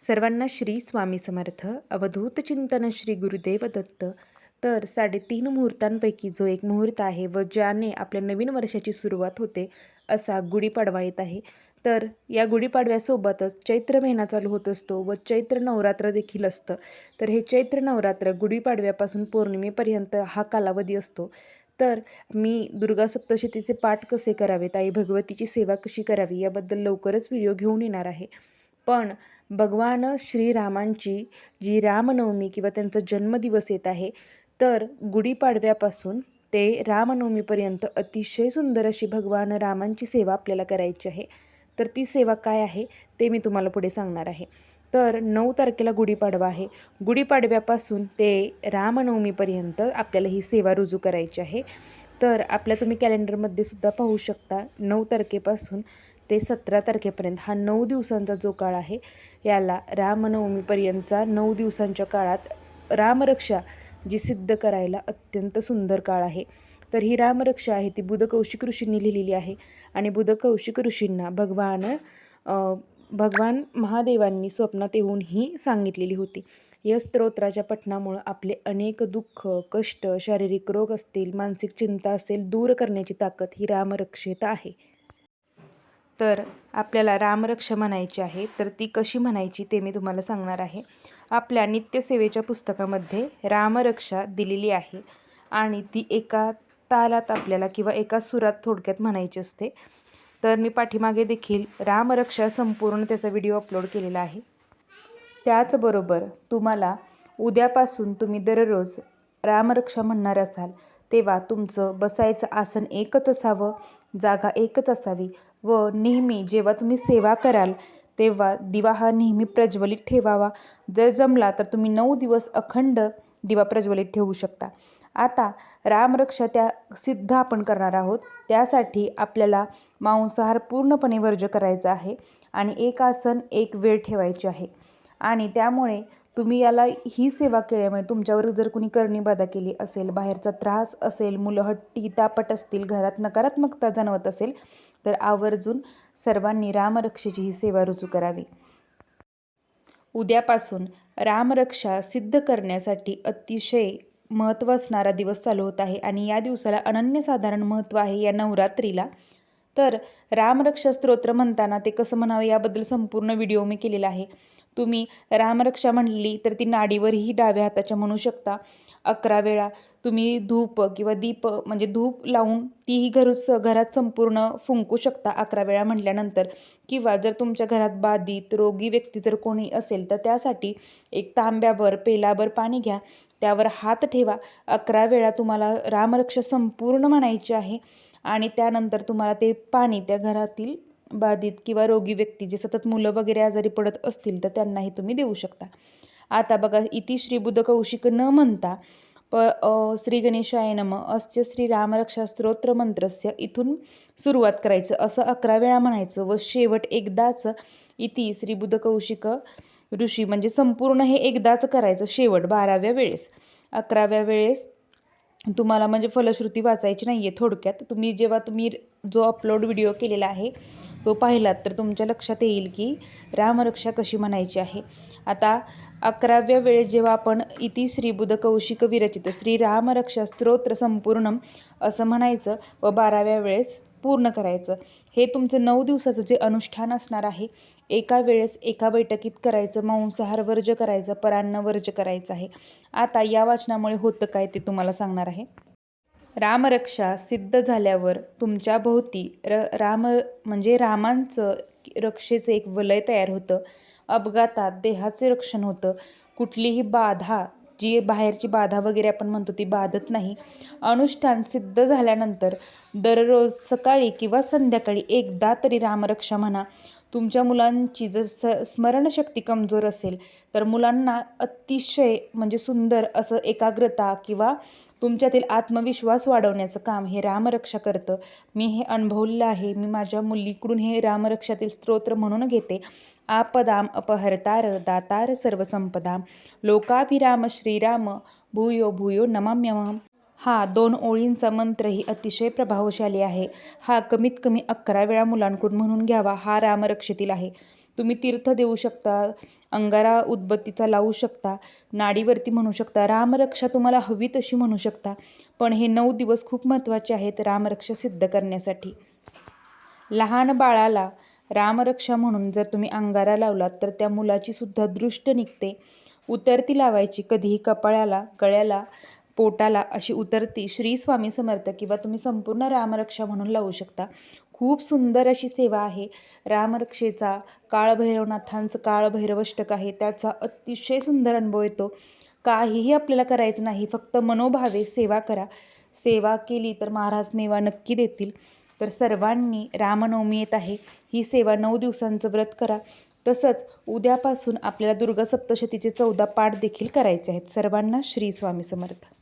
सर्वांना श्री स्वामी समर्थ. अवधूत चिंतन श्री गुरुदेव दत्त. तर साडेतीन मुहूर्तांपैकी जो एक मुहूर्त आहे व ज्याने आपल्या नवीन वर्षाची सुरुवात होते असा गुढीपाडवा येत आहे. तर या गुढीपाडव्यासोबतच चैत्र महिना चालू होत असतो व चैत्र नवरात्र देखील असतं. तर हे चैत्र नवरात्र गुढीपाडव्यापासून पौर्णिमेपर्यंत हा कालावधी असतो. तर मी दुर्गा सप्तशतीचे पाठ कसे करावेत आई भगवतीची सेवा कशी करावी याबद्दल लवकरच व्हिडिओ घेऊन येणार आहे. पण भगवान श्रीरामांची जी रामनवमी किंवा त्यांचा जन्मदिवस येत आहे तर गुढीपाडव्यापासून ते रामनवमीपर्यंत अतिशय सुंदर अशी भगवान रामांची सेवा आपल्याला करायची आहे. तर ती सेवा काय आहे ते मी तुम्हाला पुढे सांगणार आहे. तर नऊ तारखेला गुढीपाडवा आहे. गुढीपाडव्यापासून ते रामनवमीपर्यंत आपल्याला ही सेवा रुजू करायची आहे. तर आपल्या तुम्ही कॅलेंडरमध्ये सुद्धा पाहू शकता नऊ तारखेपासून ते सतरा तारखेपर्यंत हा नऊ दिवसांचा जो काळ आहे याला रामनवमीपर्यंतचा नऊ दिवसांच्या काळात रामरक्षा जी सिद्ध करायला अत्यंत सुंदर काळ आहे. तर ही रामरक्षा आहे ती बुध कौशिक ऋषींनी लिहिलेली आहे आणि बुध कौशिक ऋषींना भगवान भगवान महादेवांनी स्वप्नात येऊन ही सांगितलेली होती. या स्तोत्राच्या पठणामुळं आपले अनेक दुःख कष्ट शारीरिक रोग असतील मानसिक चिंता असेल दूर करण्याची ताकद ही रामरक्षेत आहे. तर आपल्याला रामरक्षा म्हणायची आहे. तर ती कशी म्हणायची ते मी तुम्हाला सांगणार आहे. आपल्या नित्यसेवेच्या पुस्तकामध्ये रामरक्षा दिलेली आहे आणि ती एका तालात आपल्याला किंवा एका सुरात थोडक्यात म्हणायची असते. तर मी पाठीमागे देखील रामरक्षा संपूर्ण त्याचा व्हिडिओ अपलोड केलेला आहे. त्याचबरोबर तुम्हाला उद्यापासून तुम्ही दररोज रामरक्षा म्हणणार असाल तेव्हा तुमचं बसायचं आसन एकच असावं जागा एकच असावी व नेहमी जेव्हा तुम्ही सेवा कराल तेव्हा दिवा हा नेहमी प्रज्वलित ठेवावा. जर जमला तर तुम्ही नऊ दिवस अखंड दिवा प्रज्वलित ठेवू शकता. आता रामरक्षा त्या सिद्ध आपण करणार आहोत. त्यासाठी आपल्याला मांसाहार पूर्णपणे वर्ज करायचा आहे आणि एक आसन एक वेळ ठेवायची आहे. आणि त्यामुळे तुम्ही याला ही सेवा केल्यामुळे म्हणजे तुमच्यावर जर कुणी करणी बाधा केली असेल बाहेरचा त्रास असेल मुलं हट्टी तापट असतील घरात नकारात्मकता जाणवत असेल तर आवर्जून सर्वांनी रामरक्षेची ही सेवा रुजू करावी. उद्यापासून रामरक्षा सिद्ध करण्यासाठी अतिशय महत्त्व असणारा दिवस चालू होत आहे आणि या दिवसाला अनन्यसाधारण महत्त्व आहे या नवरात्रीला. तर रामरक्षा स्तोत्र म्हणताना ते कसं म्हणावे याबद्दल संपूर्ण व्हिडिओ मी केलेला आहे. तुम्ही रामरक्षा म्हणली तर ती नाडीवरही डाव्या हाताच्या म्हणू शकता. अकरा वेळा तुम्ही धूप किंवा दीप म्हणजे धूप लावून तीही घरूच घरात संपूर्ण फुंकू शकता अकरा वेळा म्हटल्यानंतर किंवा जर तुमच्या घरात बाधित रोगी व्यक्ती जर कोणी असेल तर त्यासाठी एक तांब्यावर पेलाभर पाणी घ्या. त्यावर हात ठेवा. अकरा वेळा तुम्हाला रामरक्षा संपूर्ण म्हणायची आहे. आणि त्यानंतर तुम्हाला ते पाणी त्या घरातील बाधित किंवा रोगी व्यक्ती जे सतत मुलं वगैरे आजारी पडत असतील तर त्यांनाही तुम्ही देऊ शकता. आता बघा इति श्रीबुद्ध कौशिक न म्हणता प श्री गणेशाय नम अस्य श्री रामरक्षा स्तोत्र मंत्रस्य इथून सुरुवात करायचं. असं अकरा वेळा म्हणायचं व शेवट एकदाच इति श्री कौशिक ऋषी म्हणजे संपूर्ण हे एकदाच करायचं शेवट बाराव्या वेळेस. अकराव्या वेळेस तुम्हाला म्हणजे फलश्रुती वाचायची नाही आहे थोडक्यात. तुम्ही जेव्हा तुम्ही जो अपलोड व्हिडिओ केलेला आहे तो पाहिलात तर तुमच्या लक्षात येईल की रामरक्षा कशी म्हणायची आहे. आता अकराव्या वेळेस जेव्हा आपण इति श्रीबुध कौशिक विरचित श्री रामरक्षा स्तोत्र संपूर्ण असं म्हणायचं व बाराव्या वेळेस पूर्ण करायचं. हे तुमचं नऊ दिवसाचं जे अनुष्ठान असणार आहे एका वेळेस एका बैठकीत करायचं मांसाहार वर्ज करायचं परान्न वर्ज करायचं आहे. आता या वाचनामुळे होतं काय ते तुम्हाला सांगणार आहे. रामरक्षा सिद्ध झाल्यावर तुमच्या भोवती र राम म्हणजे रामांचं रक्षेचं एक वलय तयार होतं. अपघातात देहाचे रक्षण होतं. कुठलीही बाधा जी बाहेरची बाधा वगैरे आपण म्हणतो ती बाधत नाही. अनुष्ठान सिद्ध झाल्यानंतर दररोज सकाळी किंवा संध्याकाळी एकदा तरी रामरक्षा म्हणा. तुमच्या मुलांची जर स स्मरणशक्ती कमजोर असेल तर मुलांना अतिशय म्हणजे सुंदर असं एकाग्रता किंवा तुमच्यातील आत्मविश्वास वाढवण्याचं काम हे रामरक्षा करतं. मी हे अनुभवलेलं आहे. मी माझ्या मुलीकडून हे रामरक्षातील स्तोत्र म्हणून घेते. आपदाम अपहरतार दातार सर्वसंपदाम. लोकाभिराम श्रीराम. भूयो भूयो नमाम्यम हा दोन ओळींचा मंत्रही अतिशय प्रभावशाली आहे. हा कमीत कमी अकरा वेळा मुलांकडून म्हणून घ्यावा हा रामरक्षेतील आहे. तुम्ही तीर्थ देऊ शकता अंगारा उदबत्तीचा लावू शकता नाडीवरती म्हणू शकता रामरक्षा तुम्हाला हवी तशी म्हणू शकता पण हे नऊ दिवस खूप महत्त्वाचे आहेत रामरक्षा सिद्ध करण्यासाठी. लहान बाळाला रामरक्षा म्हणून जर तुम्ही अंगारा लावलात तर त्या मुलाची सुद्धा दृष्ट निघते. उतरती लावायची कधीही कपाळाला गळ्याला पोटाला अशी उतरती. श्री स्वामी समर्थ किंवा तुम्ही संपूर्ण रामरक्षा म्हणून लावू शकता. खूप सुंदर अशी सेवा आहे. रामरक्षेचा काळभैरवनाथांचं काळभैरवष्टक आहे. त्याचा अतिशय सुंदर अनुभव येतो. काहीही आपल्याला करायचं नाही. फक्त मनोभावे सेवा करा. सेवा केली तर महाराज मेवा नक्की देतील. तर सर्वांनी रामनवमी येत आहे. ही सेवा नऊ दिवसांचं व्रत करा. तसंच उद्यापासून आपल्याला दुर्गा सप्तशतीचे चौदा पाठ देखील करायचे आहेत. सर्वांना श्री स्वामी समर्थ.